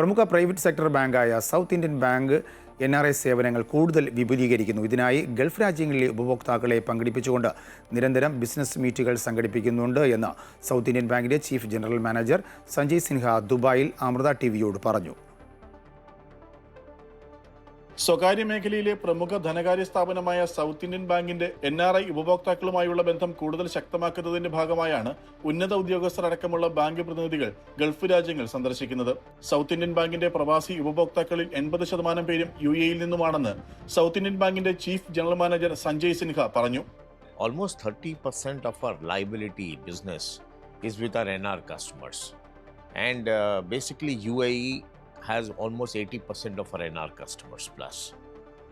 പ്രമുഖ private sector ബാങ്കായ South Indian Bank N R I സേവനങ്ങൾ കൂടുതൽ വിപുലീകരിക്കുന്നു. ഇതിനായി ഗൾഫ് രാജ്യങ്ങളിലെ ഉപഭോക്താക്കളെ പങ്കെടുപ്പിച്ചുകൊണ്ട് നിരന്തരം ബിസിനസ് മീറ്റുകൾ സംഘടിപ്പിക്കുന്നുണ്ട് എന്ന് സൗത്ത് ഇന്ത്യൻ ബാങ്കിന്റെ chief general manager Sanjay Sinha ദുബായിൽ അമൃത ടി വിയോട് പറഞ്ഞു. സ്വകാര്യ മേഖലയിലെ പ്രമുഖ ധനകാര്യ സ്ഥാപനമായ സൗത്ത് ഇന്ത്യൻ ബാങ്കിന്റെ എൻ ആർ ഐ ഉപഭോക്താക്കളുമായുള്ള ബന്ധം കൂടുതൽ ശക്തമാക്കുന്നതിന്റെ ഭാഗമായാണ് ഉന്നത ഉദ്യോഗസ്ഥർ അടക്കമുള്ള ബാങ്ക് പ്രതിനിധികൾ ഗൾഫ് രാജ്യങ്ങൾ സന്ദർശിക്കുന്നത്. സൗത്ത് ഇന്ത്യൻ ബാങ്കിന്റെ പ്രവാസി ഉപഭോക്താക്കളിൽ എൺപത് ശതമാനം പേരും യു എയിൽ നിന്നുമാണെന്ന് സൗത്ത് ഇന്ത്യൻ ബാങ്കിന്റെ chief general manager Sanjay Sinha പറഞ്ഞു. Almost 30% of liability business is with with N R customers and basically U has almost 80% of our NR customers plus.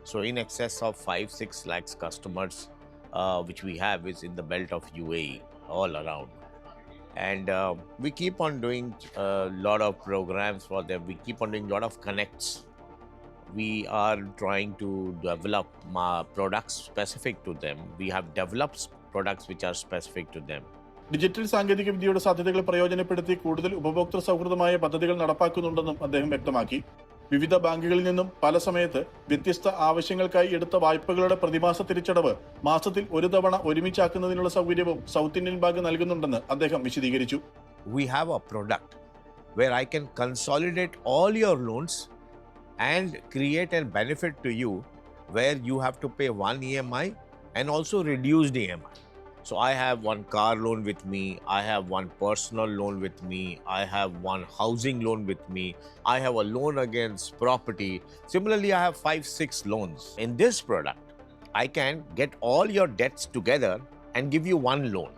So, in excess of 5 6 lakhs customers, uh, which we have, is in the belt of UAE all around. And uh, we keep on doing a lot of programs for them. We keep on doing a lot of connects we are trying to develop uh, products specific to them. We have developed products which are specific to them. Digital സാങ്കേതിക വിദ്യയുടെ സാധ്യതകൾ പ്രയോജനപ്പെടുത്തി കൂടുതൽ ഉപഭോക്തൃ സൗഹൃദമായ പദ്ധതികൾ നടപ്പാക്കുന്നുണ്ടെന്നും അദ്ദേഹം വ്യക്തമാക്കി വിവിധ ബാങ്കുകളിൽ നിന്നും പല സമയത്ത് വ്യത്യസ്ത ആവശ്യങ്ങൾക്കായി എടുത്ത വായ്പകളുടെ പ്രതിമാസ തിരിച്ചടവ് മാസത്തിൽ ഒരു തവണ ഒരുമിച്ചാക്കുന്നതിനുള്ള സൗകര്യവും സൗത്ത് ഇന്ത്യൻ ബാങ്ക് നൽകുന്നുണ്ടെന്ന് അദ്ദേഹം വിശദീകരിച്ചു We have a consolidate all your loans and create and benefit to you where you have to pay one E M I and also reduced E M EMI. So I have one car loan with me, I have one personal loan with me, I have one housing loan with me, I have a loan against property. Similarly, I have five, six loans. In this product, I can get all your debts together and give you one loan.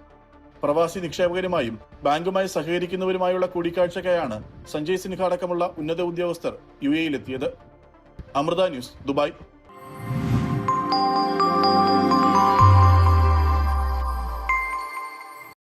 പ്രവാസി നിക്ഷേപകരുമായും ബാങ്കുമായി സഹകരിക്കുന്നവരുമായുള്ള കൂടിക്കാഴ്ചയ്ക്കായാണ് സഞ്ജയ് സിൻഹ അടക്കമുള്ള ഉന്നത ഉദ്യോഗസ്ഥർ U എയിലെത്തിയത് Amrita news Dubai